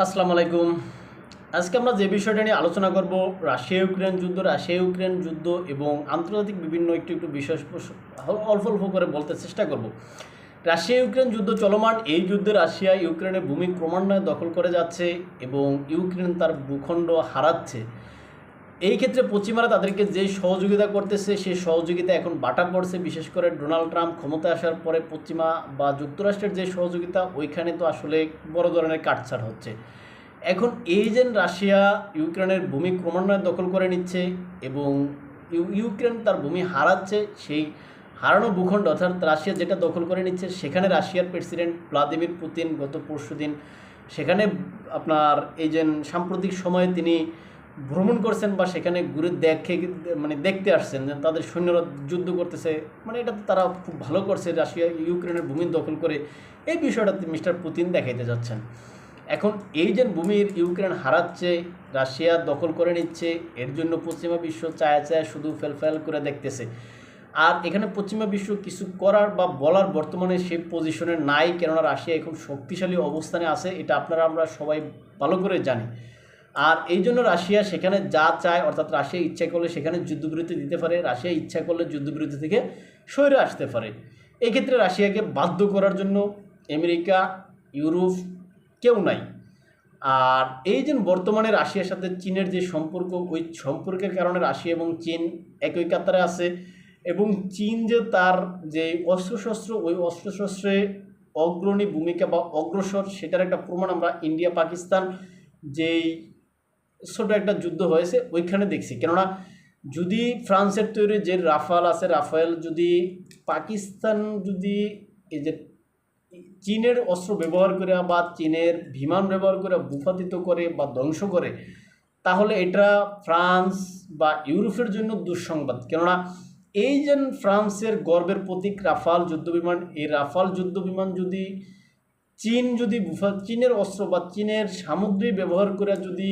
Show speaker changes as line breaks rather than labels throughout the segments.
আসসালামু আলাইকুম আজকে আমরা যে বিষয়টা নিয়ে আলোচনা করব রাশিয়া ইউক্রেন যুদ্ধ রাশিয়া ইউক্রেন যুদ্ধ এবং আন্তর্জাতিক বিভিন্ন একটু একটু বিষয় অল্প অল্প করে বলতে চেষ্টা করব। রাশিয়া ইউক্রেন যুদ্ধ চলমান, এই যুদ্ধে রাশিয়া ইউক্রেনের ভূমি ক্রমান্বয়ে দখল করে যাচ্ছে এবং ইউক্রেন তার ভূখণ্ড হারাচ্ছে। এই ক্ষেত্রে পশ্চিমারা তাদেরকে যে সহযোগিতা করতেছে সেই সহযোগিতা এখন বাটা পড়ছে বিশেষ করে ডোনাল্ড ট্রাম্প ক্ষমতা আসার পরে পশ্চিমা বা যুক্তরাষ্ট্রের যে সহযোগিতা, ওইখানে তো আসলে বড় ধরনের কাটছাড় হচ্ছে। এখন এই যে রাশিয়া, ইউক্রেনের ভূমি ক্রমান্বয়ে দখল করে নিচ্ছে এবং ইউক্রেন তার ভূমি হারাচ্ছে, সেই হারানো ভূখণ্ড অর্থাৎ রাশিয়া যেটা দখল করে নিচ্ছে, সেখানে রাশিয়ার প্রেসিডেন্ট ভ্লাদিমির পুতিন গত পরশুদিন, সেখানে আপনার এই যে সাম্প্রতিক সময়ে তিনি ভ্রমণ করছেন বা সেখানে ঘুরে দেখে মানে দেখতে আসছেন যে তাদের সৈন্যরা যুদ্ধ করতেছে মানে এটা তো তারা খুব ভালো করছে রাশিয়া, ইউক্রেনের ভূমি দখল করে। এই বিষয়টা মিস্টার পুতিন দেখাইতে যাচ্ছেন। এখন এই যে ভূমির ইউক্রেন হারাচ্ছে, রাশিয়া দখল করে নিচ্ছে, এর জন্য পশ্চিমা বিশ্ব চায়া চায়া শুধু ফেলফেল করে দেখতেছে। আর এখানে পশ্চিমা বিশ্ব কিছু করার বা বলার বর্তমানে সে পজিশনে নাই, কেননা রাশিয়া এখন শক্তিশালী অবস্থানে আছে, এটা আপনারা, আমরা সবাই ভালো করে জানি। আর এই জন্য রাশিয়া সেখানে যা চায়, অর্থাৎ রাশিয়া ইচ্ছা করলে সেখানে যুদ্ধবিরতি দিতে পারে, রাশিয়া ইচ্ছা করলে যুদ্ধবিরতি থেকে সরে আসতে পারে। এক্ষেত্রে রাশিয়াকে বাধ্য করার জন্য আমেরিকা, ইউরোপ কেউ নাই। আর এই যে বর্তমানে রাশিয়ার সাথে চীনের যে সম্পর্ক, ওই সম্পর্কের কারণে রাশিয়া এবং চীন একই কাতারে আছে এবং চীন যে তার যে অস্ত্রশস্ত্র, ওই অস্ত্রশস্ত্রে অগ্রণী ভূমিকা বা অগ্রসর, সেটার একটা প্রমাণ আমরা ইন্ডিয়া, পাকিস্তান যেই ছোট একটা যুদ্ধ হয়েছে, ওইখানে দেখছি। কেননা যদি ফ্রান্সের তৈরি যে রাফাল আছে, রাফায়েল যদি পাকিস্তান যদি এই যে চীনের অস্ত্র ব্যবহার করে বা চীনের বিমান ব্যবহার করে ভূপাতিত করে বা ধ্বংস করে, তাহলে এটা ফ্রান্স বা ইউরোপের জন্য দুঃসংবাদ। কেননা এই যে ফ্রান্সের গর্বের প্রতীক রাফাল যুদ্ধবিমান এই রাফাল যুদ্ধবিমান যদি চীন যদি চীনের অস্ত্র বা চীনের সামগ্রী ব্যবহার করে যদি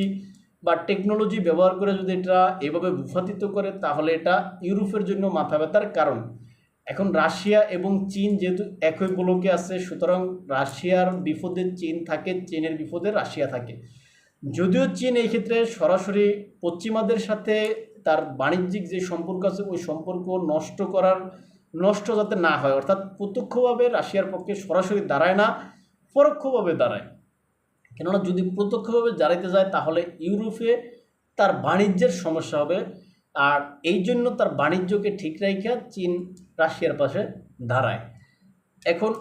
বা টেকনোলজি ব্যবহার করে যদি এটা এভাবে ভূপাতিত করে, তাহলে এটা ইউরোপের জন্য মাথা ব্যথার কারণ। এখন রাশিয়া এবং চীন যেহেতু একই ব্লকে আছে, সুতরাং রাশিয়ার বিপদে চীন থাকে, চীনের বিপদে রাশিয়া থাকে। যদিও চীন এই ক্ষেত্রে সরাসরি পশ্চিমাদের সাথে তার বাণিজ্যিক যে সম্পর্ক আছে, ওই সম্পর্ক নষ্ট করার, নষ্ট যাতে না হয়, অর্থাৎ প্রত্যক্ষভাবে রাশিয়ার পক্ষে সরাসরি দাঁড়ায় না, পরোক্ষভাবে দাঁড়ায়। কেননা যদি প্রত্যক্ষভাবে দাঁড়াইতে যায়, তাহলে ইউরোপে তার বাণিজ্যের সমস্যা হবে। আর এই জন্য তার বাণিজ্যকে ঠিক রাখা চীন রাশিয়ার পাশে দাঁড়ায়। এখন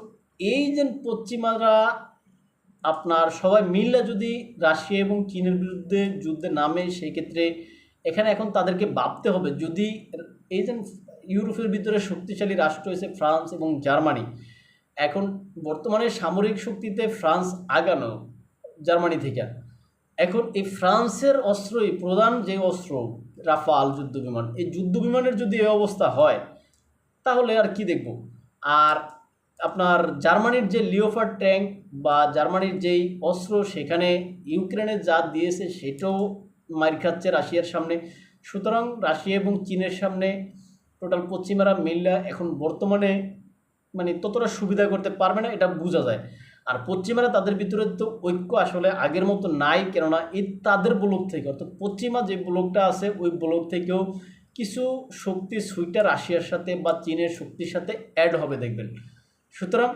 এই যে পশ্চিমারা আপনার সবাই মিললে যদি রাশিয়া এবং চীনের বিরুদ্ধে যুদ্ধে নামে, সেই ক্ষেত্রে এখানে এখন তাদেরকে ভাবতে হবে। যদি এই যে ইউরোপের ভিতরে শক্তিশালী রাষ্ট্র হয়েছে ফ্রান্স এবং জার্মানি, এখন বর্তমানে সামরিক শক্তিতে ফ্রান্স আগানো জার্মানি থেকে। এখন এই ফ্রান্সের অস্ত্রই প্রধান যে অস্ত্র, রাফাল যুদ্ধ বিমান এই যুদ্ধ বিমানের যদি এই অবস্থা হয়, তাহলে আর কি দেখব? আর আপনার জার্মানির যে লিওফার ট্যাঙ্ক বা জার্মানির যেই অস্ত্র, সেখানে ইউক্রেনে যা দিয়েছে, সেটাও মার খাচ্ছে রাশিয়ার সামনে। সুতরাং রাশিয়া এবং চীনের সামনে টোটাল পশ্চিমারা মিললে এখন বর্তমানে মানে ততটা সুবিধা করতে পারবে না, এটা বোঝা যায়। আর পশ্চিমারা তাদের ভিতরে তো ঐক্য আসলে আগের মতো নাই, কেননা এই তাদের ব্লক থেকে, অর্থাৎ পশ্চিমা যে ব্লকটা আছে, ওই ব্লক থেকেও কিছু শক্তি সুইটা রাশিয়ার সাথে বা চীনের শক্তির সাথে অ্যাড হবে, দেখবেন। সুতরাং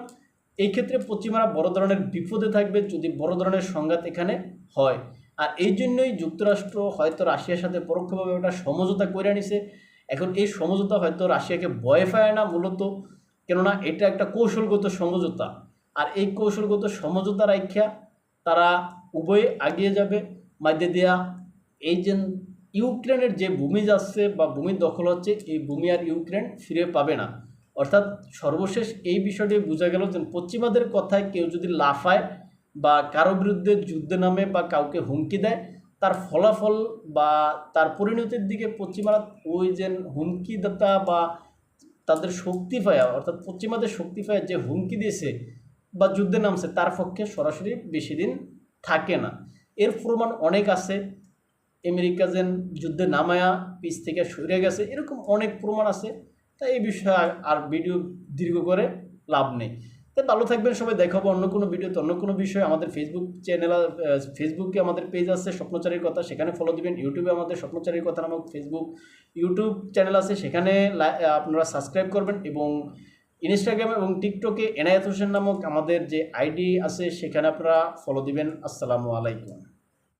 এই ক্ষেত্রে পশ্চিমারা বড় ধরনের বিপদে থাকবে যদি বড় ধরনের সংঘাত এখানে হয়। আর এই জন্যই যুক্তরাষ্ট্র হয়তো রাশিয়ার সাথে পরোক্ষভাবে একটা সমঝোতা করে নিছে এখন এই সমঝোতা হয়তো রাশিয়াকে ভয় পায় না মূলত, কেননা এটা একটা কৌশলগত সমঝোতা। আর এই কৌশলগত সমঝোতা রাখিয়া তারা উভয়ে আগিয়ে যাবে। মাঝে দিয়া এই যে ইউক্রেনের যে ভূমি যাচ্ছে বা ভূমি দখল হচ্ছে, এই ভূমি আর ইউক্রেন ফিরে পাবে না। অর্থাৎ সর্বশেষ এই বিষয়টি বোঝা গেল যে পশ্চিমাদের কথায় কেউ যদি লাফায় বা কারও বিরুদ্ধে যুদ্ধে নামে বা কাউকে হুমকি দেয়, তার ফলাফল বা তার পরিণতির দিকে পশ্চিমারা ওই যে হুমকিদাতা বা তাদের শক্তি পায়া, অর্থাৎ পশ্চিমাদের শক্তি পায়া যে হুমকি দিয়েছে বা যুদ্ধে নামছে, তার পক্ষে সরাসরি বেশি দিন থাকে না। এর প্রমাণ অনেক আছে। আমেরিকা যেন যুদ্ধে নামায়া পিস থেকে সরে গেছে, এরকম অনেক প্রমাণ আছে। তাই এই বিষয়ে আর ভিডিও দীর্ঘ করে লাভ নেই। তাই ভালো থাকবেন সবাই দেখাবো অন্য কোনো ভিডিওতে অন্য কোনো বিষয়ে। আমাদের ফেসবুক চ্যানেল ফেসবুকে আমাদের পেজ আছে, স্বপ্নচারীর কথা, সেখানে ফলো দিবেন। ইউটিউবে আমাদের স্বপ্নচারীর কথা নামক ফেসবুক ইউটিউব চ্যানেল আছে, সেখানে আপনারা সাবস্ক্রাইব করবেন এবং ইনস্টাগ্রাম এবং টিকটকে এনায়েত হোসেন নামক আমাদের যে আইডি আছে, সেখানে আপনারা ফলো দিবেন। আসসালামু আলাইকুম।